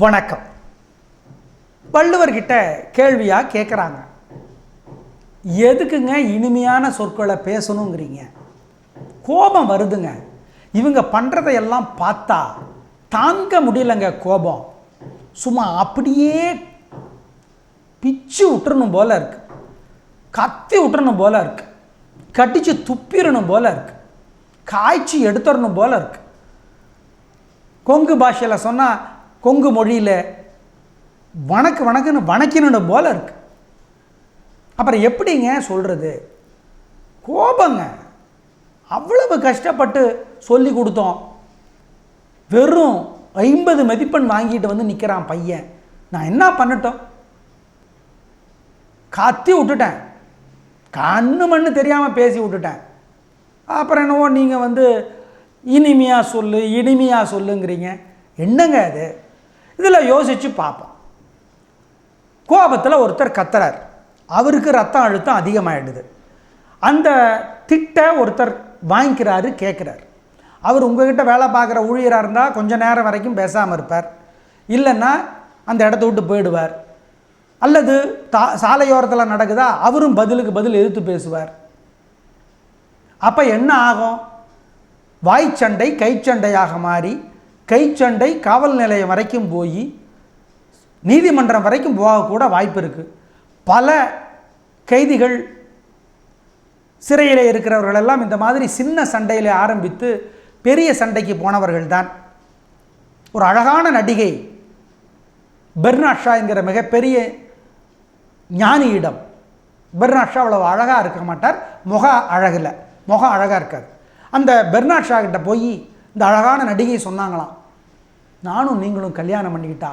வணக்கம். வள்ளுவர்கிட்ட கேள்வியாக கேட்குறாங்க எதுக்குங்க இனிமையான சொற்களை பேசணுங்கிறீங்க? கோபம் வருதுங்க. இவங்க பண்ணுறதையெல்லாம் பார்த்தா தாங்க முடியலங்க கோபம். சும்மா அப்படியே பிச்சு விட்டுறணும் போல இருக்கு. கத்தி விட்டுறணும் போல இருக்கு. கடிச்சு துப்பிடணும் போல இருக்கு. காய்ச்சி எடுத்துடணும் போல இருக்கு. கொங்கு பாஷையில் சொன்னால் கொங்கு மொழியில் வணக்கு வணக்குன்னு வணக்கினு போல இருக்கு. அப்புறம் எப்படிங்க சொல்கிறது கோபங்க. அவ்வளவு கஷ்டப்பட்டு சொல்லி கொடுத்தோம். வெறும் ஐம்பது மதிப்பெண் வாங்கிட்டு வந்து நிற்கிறான் பையன். நான் என்ன பண்ணட்டும்? கத்தி விட்டுட்டேன். கண்ணு மண்ணு தெரியாமல் பேசி விட்டுட்டேன். அப்புறம் என்னவோ நீங்கள் வந்து இனிமையாக சொல்லு இனிமையாக சொல்லுங்கிறீங்க. என்னங்க அது? இதில் யோசித்து பார்ப்போம் கோபத்தில் ஒருத்தர் கத்துறார். அவருக்கு ரத்தம் அழுத்தம் அதிகமாகிடுது அந்த திட்ட ஒருத்தர் வாங்கிக்கிறாரு கேட்குறாரு அவர் உங்ககிட்ட வேலை பார்க்குற ஊழியராக இருந்தால் கொஞ்சம் நேரம் வரைக்கும் பேசாமல் இருப்பார். இல்லைன்னா அந்த இடத்த விட்டு போயிடுவார். அல்லது தா சாலையோரத்தில் நடக்குதா அவரும் பதிலுக்கு பதில் எதிர்த்து பேசுவார். அப்போ என்ன ஆகும்? வாய்ச்சண்டை கைச்சண்டையாக மாறி கைச்சண்டை காவல் நிலையம் வரைக்கும் போய் நீதிமன்றம் வரைக்கும் போகக்கூட வாய்ப்பு இருக்குது பல கைதிகள் சிறையில் இருக்கிறவர்கள் எல்லாம் இந்த மாதிரி சின்ன சண்டையில் ஆரம்பித்து பெரிய சண்டைக்கு போனவர்கள் தான். ஒரு அழகான நடிகை பெர்னாஷா என்கிற மிகப்பெரிய ஞானியிடம். பெர்னாஷா அவ்வளோ அழகாக இருக்க மாட்டார். முக அழகில் முகம் அழகாக இருக்காது. அந்த பெர்னாஷா கிட்ட போய் இந்த அழகான நடிகை சொன்னாங்களாம். நானும் நீங்களும் கல்யாணம் பண்ணிக்கிட்டா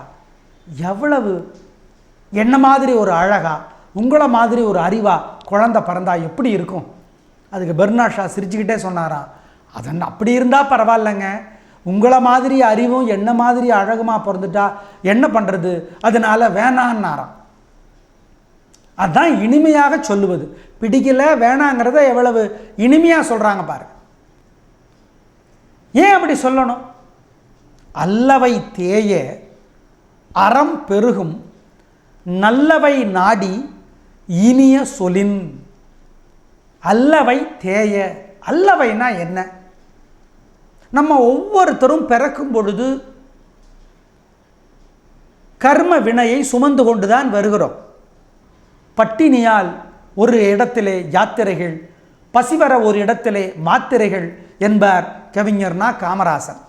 எவ்வளவு என்ன மாதிரி ஒரு அழகா உங்களை மாதிரி ஒரு அறிவா குழந்தை பிறந்தா எப்படி இருக்கும்? அதுக்கு பெர்னாஷா சிரிச்சுக்கிட்டே சொன்னாராம் அதன் அப்படி இருந்தால் பரவாயில்லைங்க. உங்களை மாதிரி அறிவும் என்ன மாதிரி அழகுமா பிறந்துட்டா என்ன பண்ணுறது அதனால வேணான்னாராம். அதான் இனிமையாக சொல்லுவது. பிடிக்கல வேணாங்கிறத எவ்வளவு இனிமையாக சொல்கிறாங்க பாரு ஏன் அப்படி சொல்லணும்? அல்லவை தேய அறம் பெருகும் நல்லவை நாடி இனிய சொலின் அல்லவை தேய அல்லவைனா என்ன? நம்ம ஒவ்வொருத்தரும் பிறக்கும் பொழுது கர்ம வினையை சுமந்து கொண்டுதான் வருகிறோம். பட்டினியால் ஒரு இடத்திலே யாத்திரைகள் பசிவர ஒரு இடத்திலே மாத்திரைகள் என்பார் கவிஞர்னா காமராசன்.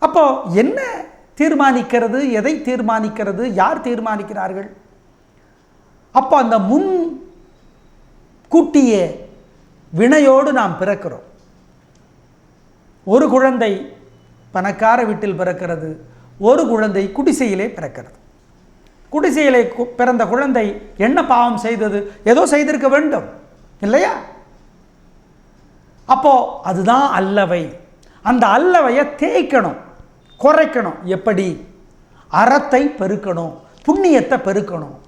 அப்போ என்ன தீர்மானிக்கிறது? எதை தீர்மானிக்கிறது? யார் தீர்மானிக்கிறார்கள்? அப்போ அந்த முன் கூட்டிய வினையோடு நாம் பிறக்கிறோம். ஒரு குழந்தை பணக்கார வீட்டில் பிறக்கிறது ஒரு குழந்தை குடிசையிலே பிறக்கிறது. குடிசையிலே கு- பிறந்த குழந்தை என்ன பாவம் செய்தது? ஏதோ செய்திருக்க வேண்டும் இல்லையா? அப்போ அதுதான் அல்லவை. அந்த அல்லவையை தேய்க்கணும். குறைக்கணும். எப்படி? அறத்தை பெருக்கணும். புண்ணியத்தை பெருக்கணும்.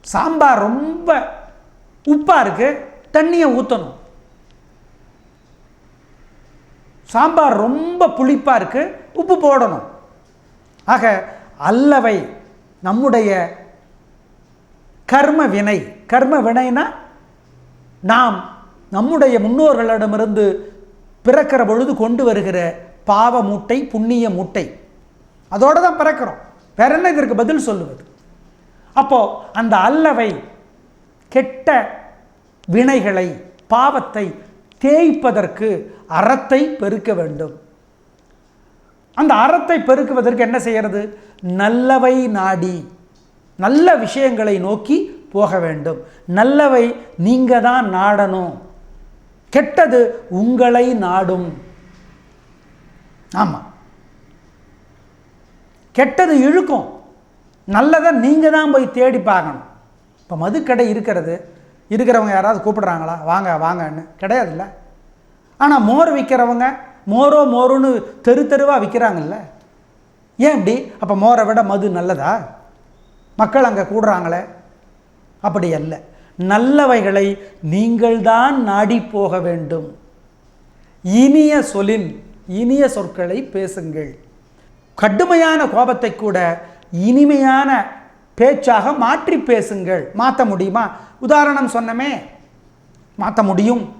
சாம்பார் ரொம்ப உப்பாக இருக்கு. தண்ணியை ஊற்றணும் சாம்பார் ரொம்ப புளிப்பாக இருக்கு. உப்பு போடணும். ஆக அல்லவை நம்முடைய கர்ம வினை. கர்ம வினைனா நாம் நம்முடைய முன்னோர்களிடமிருந்து பிறக்கிற பொழுது கொண்டு வருகிற பாவ மூட்டை புண்ணிய மூட்டை. அதோடு தான் பிறக்கிறோம். வேற என்ன இதற்கு பதில் சொல்லுவது? அப்போ அந்த அல்லவை கெட்ட வினைகளை பாவத்தை தேய்ப்பதற்கு அறத்தை பெருக்க வேண்டும். அந்த அறத்தை பெருக்குவதற்கு என்ன செய்யறது? நல்லவை நாடி நல்ல விஷயங்களை நோக்கி போக வேண்டும். நல்லவை நீங்க தான் நாடணும். கெட்டது உங்களை நாடும். ஆமாம் கெட்டது இழுக்கும். நல்லதை நீங்கள் தான் போய் தேடி பார்க்கணும். இப்போ மதுக்கடை இருக்கிறது. இருக்கிறவங்க யாராவது கூப்பிடுறாங்களா? வாங்க வாங்கன்னு. கிடையாதுல்ல. ஆனால் மோர் விற்கிறவங்க மோரோ மோருன்னு தெரு தெருவாக விற்கிறாங்கல்ல ஏன் இப்படி? அப்போ மோரை விட மது நல்லதா? மக்கள் அங்கே கூடுறாங்களே. அப்படி அல்ல. நல்லவைகளை நீங்கள்தான் நாடி போக வேண்டும். இனிய சொலின் இனிய சொற்களை பேசுங்கள். கடுமையான கோபத்தை கூட இனிமையான பேச்சாக மாற்றி பேசுங்கள். மாற்ற முடியுமா? உதாரணம் சொன்னமே. மாற்ற முடியும்.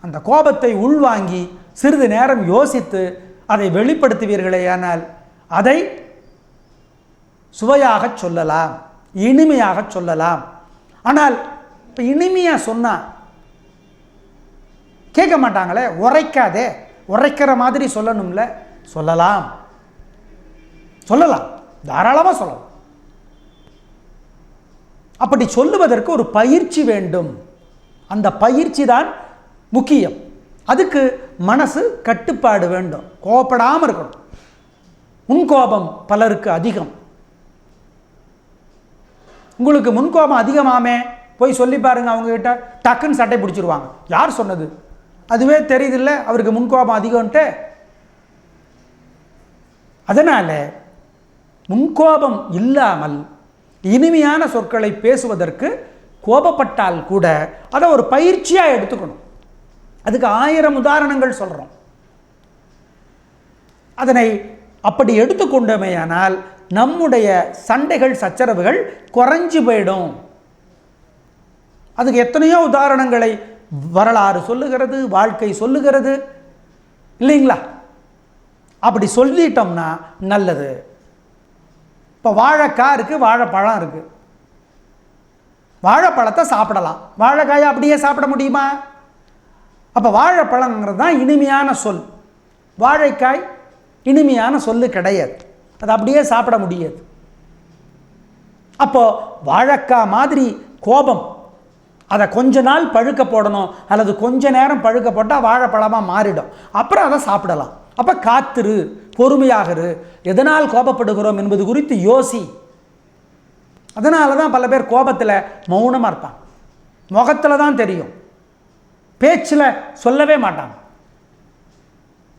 அந்த கோபத்தை உள்வாங்கி சிறிது நேரம் யோசித்து அதை வெளிப்படுத்துவீர்களேயானால் அதை சுவையாக சொல்லலாம். இனிமையாக சொல்லலாம். ஆனால் இப்போ இனிமையாக சொன்னால் கேட்க மாட்டாங்களே உரைக்காதே. உரைக்கிற மாதிரி சொல்லணும்ல? சொல்லலாம். சொல்லலாம். தாராளமாக சொல்லலாம். அப்படி சொல்லுவதற்கு ஒரு பயிற்சி வேண்டும். அந்த பயிற்சி தான் முக்கியம். அதுக்கு மனசு கட்டுப்பாடு வேண்டும். கோபப்படாமல் இருக்கணும். முன்கோபம் பலருக்கு அதிகம். உங்களுக்கு முன்கோபம் அதிகமாமே. போய் சொல்லி பாருங்க அவங்க கிட்ட டக்குன்னு சட்டை பிடிச்சிருவாங்க. யார் சொன்னது? அதுவே தெரியுதில்ல அவருக்கு முன்கோபம் அதிகம்ன்ட்டு. அதனால் முன்கோபம் இல்லாமல் இனிமையான சொற்களை பேசுவதற்கு கோபப்பட்டால் கூட அதை ஒரு பயிற்சியாக எடுத்துக்கணும். அதுக்கு ஆயிரம் உதாரணங்கள் சொல்கிறோம் அதனை அப்படி எடுத்துக்கொண்டமையானால் நம்முடைய சண்டைகள் சச்சரவுகள் குறைஞ்சு போயிடும். அதுக்கு எத்தனையோ உதாரணங்களை வரலாறு சொல்லுகிறது வாழ்க்கை சொல்லுகிறது. இல்லைங்களா? அப்படி சொல்லிட்டோம்னா நல்லது. இப்போ வாழைக்காய் இருக்குது வாழைப்பழம் இருக்குது வாழைப்பழத்தை சாப்பிடலாம். வாழைக்காயை அப்படியே சாப்பிட முடியுமா? அப்போ வாழைப்பழங்கிறது தான் இனிமையான சொல். வாழைக்காய் இனிமையான சொல்லு கிடையாது. அது அப்படியே சாப்பிட முடியாது. அப்போ வாழைக்காய் மாதிரி கோபம் அதை கொஞ்ச நாள் பழுக்க போடணும் அல்லது கொஞ்ச நேரம் பழுக்க போட்டால் வாழைப்பழமாக மாறிடும். அப்புறம் அதை சாப்பிடலாம். அப்போ காத்துரு பொறுமையாகரு எதனால் கோபப்படுகிறோம் என்பது குறித்து யோசி. அதனால தான் பல பேர் கோபத்தில் மௌனமாக இருப்பான் முகத்தில் தான் தெரியும். பேச்சில் சொல்லவே மாட்டாங்க.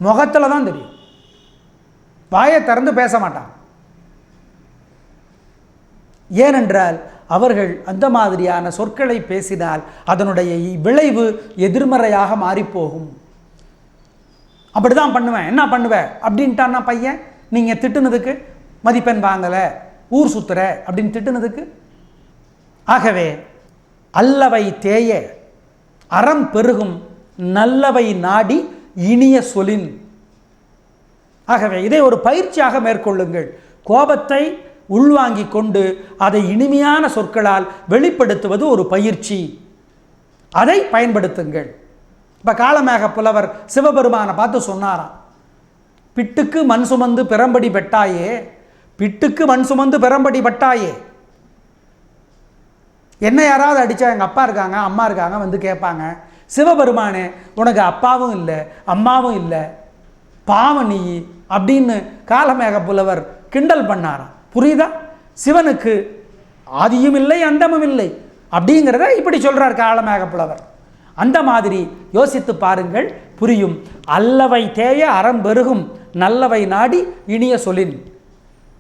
முகத்தில் தான் தெரியும். வாயை திறந்து பேச மாட்டாங்க. ஏனென்றால் அவர்கள் அந்த மாதிரியான சொற்களை பேசினால் அதனுடைய விளைவு எதிர்மறையாக மாறிப்போகும். அப்படிதான் பண்ணுவேன். என்ன பண்ணுவேன் அப்படின்ட்டான்னா பையன். நீங்கள் திட்டுனதுக்கு மதிப்பெண் வாங்கலை. ஊர் சுத்துற அப்படின்னு திட்டுனதுக்கு. ஆகவே அல்லவை தேய அறம் பெருகும் நல்லவை நாடி இனிய சொலின் ஆகவே இதை ஒரு பயிற்சியாக மேற்கொள்ளுங்கள். கோபத்தை உள்வாங்கிக் கொண்டு அதை இனிமையான சொற்களால் வெளிப்படுத்துவது ஒரு பயிற்சி. அதை பயன்படுத்துங்கள். இப்போ காலமேக புலவர் சிவபெருமானை பார்த்து சொன்னாராம் பிட்டுக்கு மண் சுமந்து பெரம்படி பெட்டாயே பிட்டுக்கு மண் சுமந்து பெரம்படி பட்டாயே. என்ன யாராவது அடித்தா எங்கள் அப்பா இருக்காங்க அம்மா இருக்காங்க வந்து கேட்பாங்க சிவபெருமானே உனக்கு அப்பாவும் இல்லை அம்மாவும் இல்லை பாவம் நீ அப்படின்னு காலமேக புலவர் கிண்டல் பண்ணாராம். புரியுதா? சிவனுக்கு ஆதியும் இல்லை அந்தமும் இல்லை. அப்படிங்கிறத இப்படி சொல்கிறார் காலமாக புலவர் அந்த மாதிரி யோசித்து பாருங்கள் புரியும். அல்லவை தேய அறம் பெருகும் நல்லவை நாடி இனிய சொலின்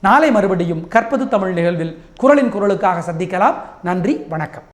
நாளை மறுபடியும் கற்பது தமிழ் நிகழ்வில் குரலின் குரலுக்காக சந்திக்கலாம். நன்றி வணக்கம்.